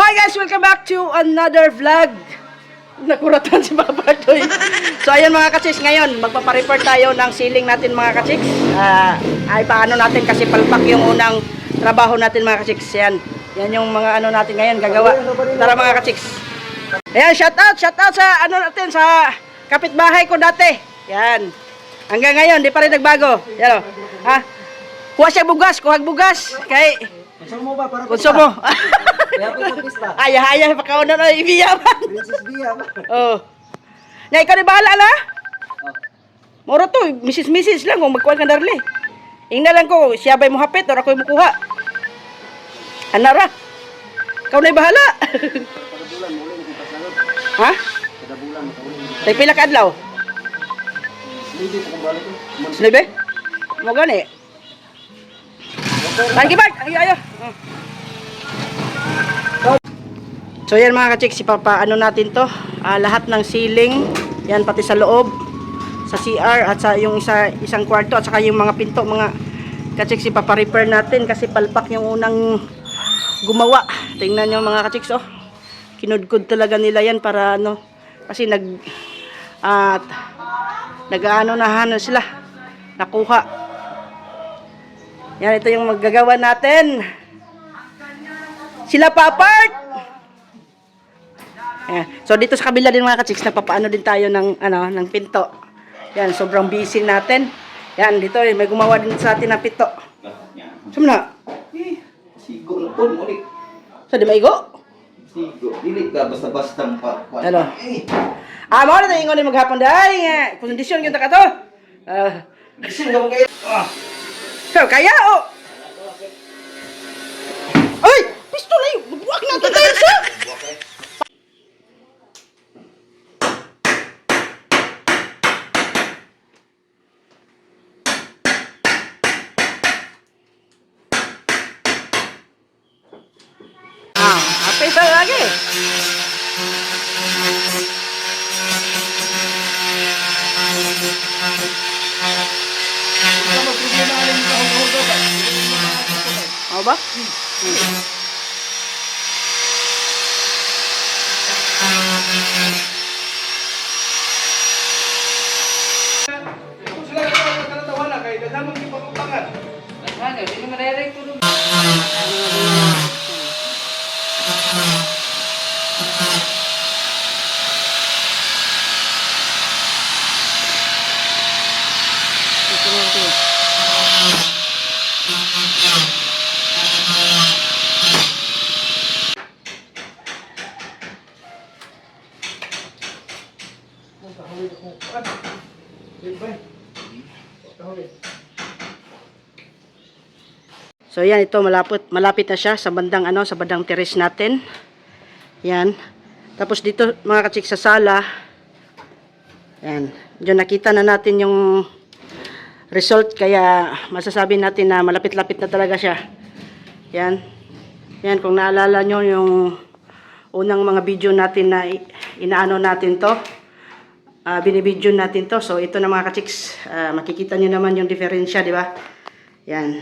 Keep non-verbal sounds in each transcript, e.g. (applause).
Hi guys! Welcome back to another vlog. Nakuratan si Papa Toy. So ayan mga kachiks, ngayon magpapareport tayo ng ceiling natin mga kachiks. Ah, ay paano natin kasi palpak yung unang trabaho natin mga kachiks. Yan. Yan yung mga ano natin ngayon gagawa. Tara mga kachiks. Ayan, shout out, shout out sa ano natin sa kapitbahay ko dati. Yan. Hanggang ngayon, di pa rin nagbago. Yan o. Ha? Kuha siya bugas, kuha bugas. Kay Konsumo ba para konsumo. (laughs) Kaya po yung pista. Ay-ay, pakauna na ibiyaman. Princess Bia ba? (laughs) Oh. Na ikaw ni bahala na. Oh. Moro to, misis-misis lang kung magkuhan ka darli. Ingna lang ko, siya ba'y mo hapit or ako'y mukuha. Anara. Ikaw na'y bahala. Kada bulan mo ulit kita sagot. ha? Mo. Tay pila ka adlaw? Po kung balik ko. Man- Slibe? Mo gani. Lagi ba? Ayo ayo. So yan mga ka-chicks, ipapaano natin to. Ah, lahat ng ceiling, yan pati sa loob, sa CR at sa yung isa isang kwarto at saka yung mga pinto mga ka-chicks ipapa-repair natin kasi palpak yung unang gumawa. Tingnan nyo mga ka-chicks oh. Kinudkod talaga nila yan para ano kasi nag at nag-ano na ano sila nakuha. Yan ito yung maggagawa natin. Sila pa apart. Ayan. So dito sa kabila din mga ka-chicks, napapaano din tayo ng ano ng pinto. Yan, sobrang busy natin. Yan, dito eh, may gumawa din sa atin ng pinto. Saan na? Sigo na po ulit. Sa di maigo? Sigo. Dili ka basta-basta pa. Ano? Eh. Ah, mo na tayo ingon maghapon nga. Kondisyon gyud ta ka to. Ah, Kasi nga mo kayo. Ah. so kaya oh. Ay, pistol ay, buwak na kita sa. Ah, apa itu lagi? aqui. Sim. Mau ba? So yan ito malapit malapit na siya sa bandang ano sa bandang terrace natin. Yan. Tapos dito mga kachik sa sala. Yan. Diyan nakita na natin yung result kaya masasabi natin na malapit-lapit na talaga siya. Yan. Yan kung naalala nyo yung unang mga video natin na inaano natin to. Ah, binibidyo natin to. So ito na mga kachiks, ah, makikita nyo naman yung diferensya, di ba? Yan.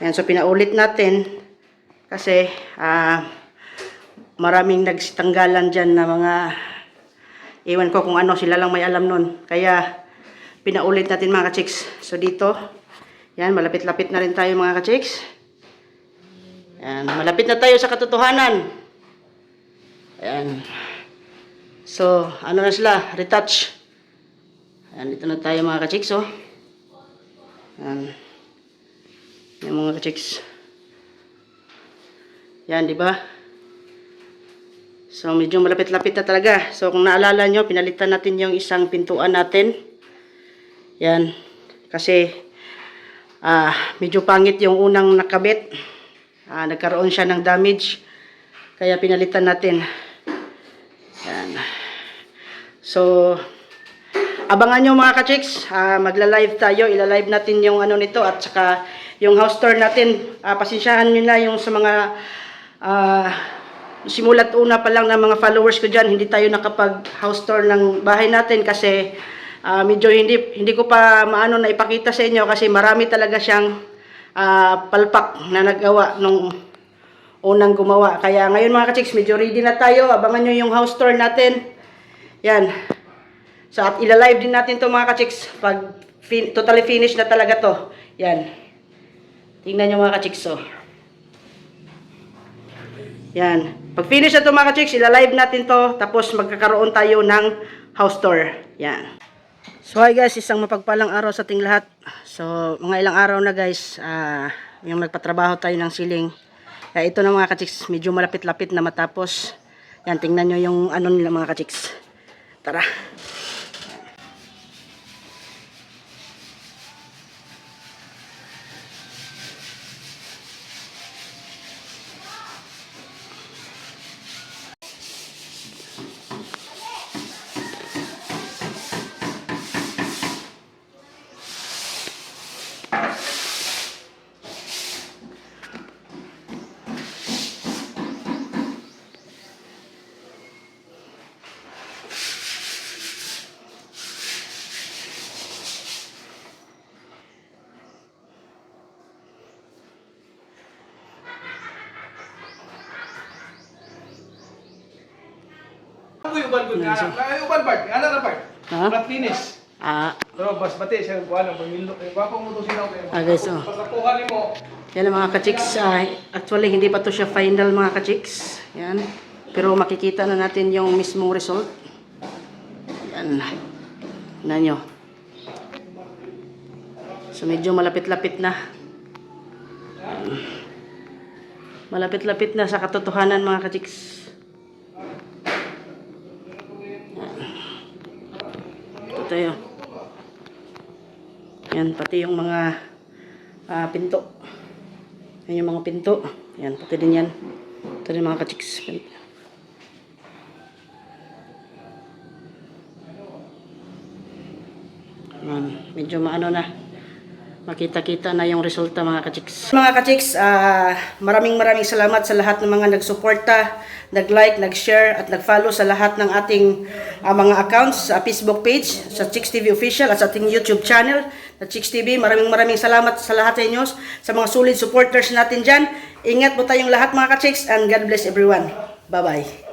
Yan, so pinaulit natin kasi ah, maraming nagsitanggalan dyan na mga iwan ko kung ano, sila lang may alam nun. Kaya pinaulit natin mga kachiks. So dito, yan, malapit-lapit na rin tayo mga kachiks. Yan, malapit na tayo sa katotohanan. Ayan. So, ano na sila, retouch. Ayan, dito na tayo mga kachiks, oh. Ayan. Yan mga kachiks. Yan, di ba? So, medyo malapit-lapit na talaga. So, kung naalala nyo, pinalitan natin yung isang pintuan natin. Yan. Kasi, ah, medyo pangit yung unang nakabit. Ah, nagkaroon siya ng damage. Kaya pinalitan natin. So, abangan nyo mga ka-chicks. Ah, magla-live tayo. Ila-live natin yung ano nito at saka yung house tour natin. Ah, pasensyahan nyo na yung sa mga ah, simulat una pa lang ng mga followers ko dyan. Hindi tayo nakapag house tour ng bahay natin kasi ah, medyo hindi, hindi ko pa maano na ipakita sa inyo kasi marami talaga siyang ah, palpak na nagawa nung unang gumawa. Kaya ngayon mga ka-chicks, medyo ready na tayo. Abangan nyo yung house tour natin. Yan. So at ilalive din natin to mga ka-chicks pag fin- totally finished na talaga to. Yan. Tingnan nyo mga ka-chicks oh. Yan. Pag finish na to mga ka-chicks, ilalive natin to. Tapos magkakaroon tayo ng house tour. Yan. So hi guys, isang mapagpalang araw sa ating lahat. So mga ilang araw na guys, ah, yung nagpatrabaho tayo ng siling. Kaya ito na mga ka-chicks, medyo malapit-lapit na matapos. Yan, tingnan nyo yung ano nila mga ka-chicks. Tara. Ako yung balgod nga. Ay, uban part. Ano na part? Ha? Flat finish. Ah, Pero bas bati siya kuha ng pamilyo. Eh, wapang mo to sila kayo. Ah, guys, oh. Pagkakuha ni mo. yan ang mga ka-chicks. ah, actually, hindi pa to siya final mga ka-chicks. Yan. Pero makikita na natin yung mismong result. Yan. Tingnan nyo. So, medyo malapit-lapit na. Malapit-lapit na sa katotohanan mga ka-chicks. Yan. Ito tayo. Yan, pati yung mga ah, pinto. Yan yung mga pinto. Yan, pati din yan. Ito din mga ka-chicks. Yan, medyo maano na. Makita-kita na yung resulta mga ka-chicks. Mga ka-chicks, ah, maraming maraming salamat sa lahat ng mga nagsuporta, nag-like, nag-share, at nag-follow sa lahat ng ating ah, mga accounts sa Facebook page, sa Chicks TV Official, at sa ating YouTube channel, na Chicks TV. Maraming maraming salamat sa lahat sa inyo, sa mga solid supporters natin dyan. Ingat po tayong lahat mga ka-chicks, and God bless everyone. Bye-bye.